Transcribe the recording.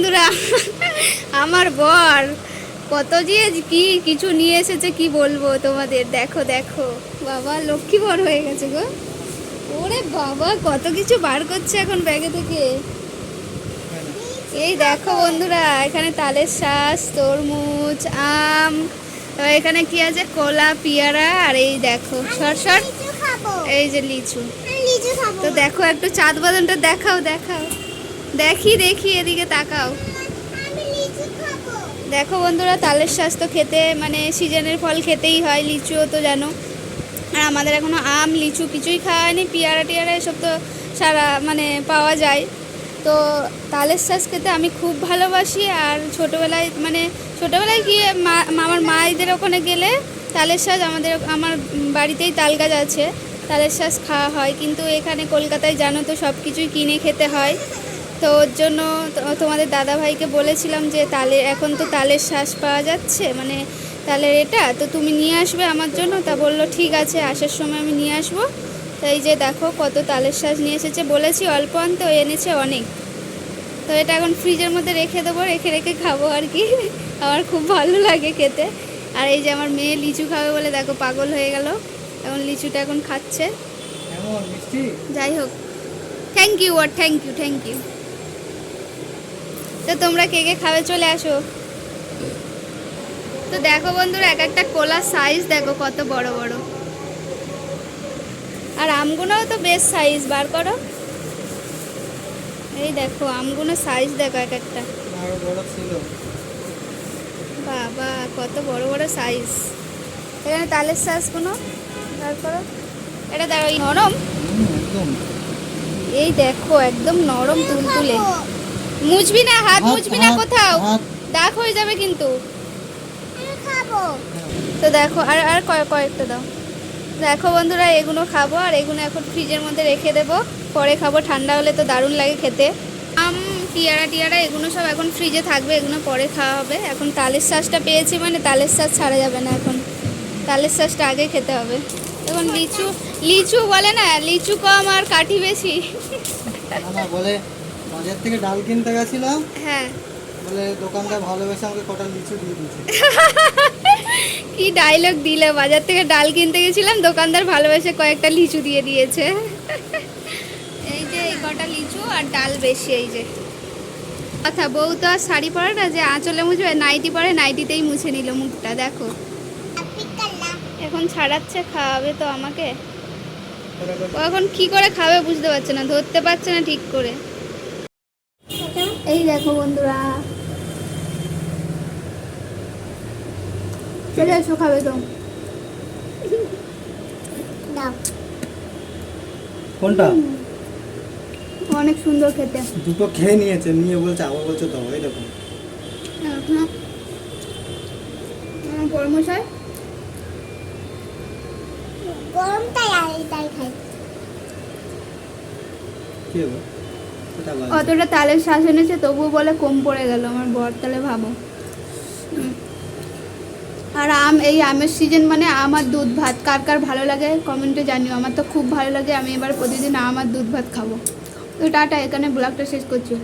বন্ধুরা আমার বর কত যে কি কিছু নিয়ে এসেছে কি বলব তোমাদের? দেখো দেখো। বাবা লক্ষ্মী বর হয়ে গেছে গো। ওরে বাবা কত কিছু বার করছে এখন ব্যাগে থেকে। এই দেখো বন্ধুরা এখানে তালের শ্বাস তরমুজ আম এখানে কি আছে? কলা পেয়ারা আর এই দেখো সর সর। এই যে লিচু। তো দেখো একটু চাঁদ বাদামটা দেখাও দেখাও। দেখি দেখি, এদিকে তাকাও। দেখো বন্ধুরা, তালের শ্বাস তো খেতে মানে সিজনের ফল খেতেই হয়, লিচুও তো জানো। আর আমাদের এখনও আম, লিচু কিছুই খাওয়া হয়নি, পেয়ারা টিয়ারা এসব তো সারা মানে পাওয়া যায়। তো তালের শ্বাস খেতে আমি খুব ভালোবাসি, আর ছোটোবেলায় মানে ছোটোবেলায় গিয়ে মা, আমার মায়েদের ওখানে গেলে তালের শ্বাস আমাদের, আমার বাড়িতেই তাল গাছ আছে, তালের শ্বাস খাওয়া হয়। কিন্তু এখানে কলকাতায় জানো তো সব কিছুই কিনে খেতে হয়। তো ওর জন্য তো- তোমাদের দাদা ভাইকে বলেছিলাম যে তালে এখন তো তালের শ্বাস পাওয়া যাচ্ছে মানে তালের এটা তো তুমি নিয়ে আসবে আমার জন্য? তা বলল ঠিক আছে আসার সময় আমি নিয়ে আসব। তো এই যে দেখো কত তালের শ্বাস নিয়ে এসেছে বলেছি অল্প আনতে ও এনেছে অনেক। তো এটা এখন ফ্রিজের মধ্যে রেখে দেবো রেখে রেখে খাব আর কি। আমার খুব ভালো লাগে খেতে। আর এই যে আমার মেয়ে লিচু খাবে বলে দেখো পাগল হয়ে গেল। এখন লিচুটা এখন খাচ্ছে। যাই হোক। থ্যাংক ইউ আর থ্যাংক ইউ থ্যাংক ইউ তো তোমরা কে কে খাবে চলে আসো। তো দেখো বন্ধুরা এক একটা কোলার সাইজ দেখো কত বড় বড়। আর আমগুলোও তো বেশ সাইজ বার করো। এই দেখো আমগুলো সাইজ দেখো এক একটা। বাবা কত বড় বড় সাইজ এখানে তালের সাইজগুলো বার করো। এটা দেখো নরম? এই দেখো একদম নরম তুলতুলে। মুছবি না হাত মুছবি না কোথাও। দাগ হয়ে যাবে কিন্তু। আমি খাব। তো দেখো আর আর কয়েক কয়েকটা দাও। দেখো বন্ধুরা এগুলো খাব আর এগুলো এখন ফ্রিজের মধ্যে রেখে দেবো। পরে খাব ঠান্ডা হলে তো দারুণ লাগে খেতে। আম টিয়ারা টিয়ারা এগুলো সব এখন ফ্রিজে থাকবে এগুলো পরে খাওয়া হবে। এখন তালের শ্বাসটা পেয়েছি মানে তালের শ্বাস ছাড়া যাবে না এখন। তালের শ্বাসটা আগে খেতে হবে। এখন লিচু লিচু বলে না লিচু কম আর কাঠি বেশি। না না বলে বাজার থেকে ডাল কিনতে গেছিলাম। হ্যাঁ। বলে দোকানদার ভালোবেসে আমাকে কটা লিচু দিয়ে দিয়েছে। কি ডায়লগ দিলে? বাজার থেকে ডাল কিনতে গেছিলাম দোকানদার ভালোবেসে কয়েকটা লিচু দিয়ে দিয়েছে। এই যে এই কটা লিচু আর ডাল বেশি এই যে। আচ্ছা বউ তো আর শাড়ি পরে না যে আঁচলে মুছবে নাইটি পরে নাইটিতেই মুছে নিল মুখটা দেখো। এখন ছাড়াচ্ছে খাওয়াবে তো আমাকে। ও এখন কি করে খাবে বুঝতে পারছে না ধরতে পারছে না ঠিক করে। এই দেখো বন্ধুরা। চলে এসো খাবে তো। কোনটা? অনেক সুন্দর খেতে। দুটো খেয়ে নিয়েছে নিয়ে বলছে আবার বলছে দাও এই দেখো। এখনও আমার গরমটাই আর এটাই খাই। কি বাজে। অতটা তালের শ্বাস এনেছে, তবুও বলে, কম পড়ে গেল আমার বর তালে ভাবো। আর আম, এই আমের সিজন মানে আমার দুধ ভাত, কার কার ভালো লাগে কমেন্টে জানিও। আমার তো খুব ভালো লাগে, আমি এবার প্রতিদিন আমার দুধ ভাত খাব। তো টাটা, এখানে ব্লগটা শেষ করছি।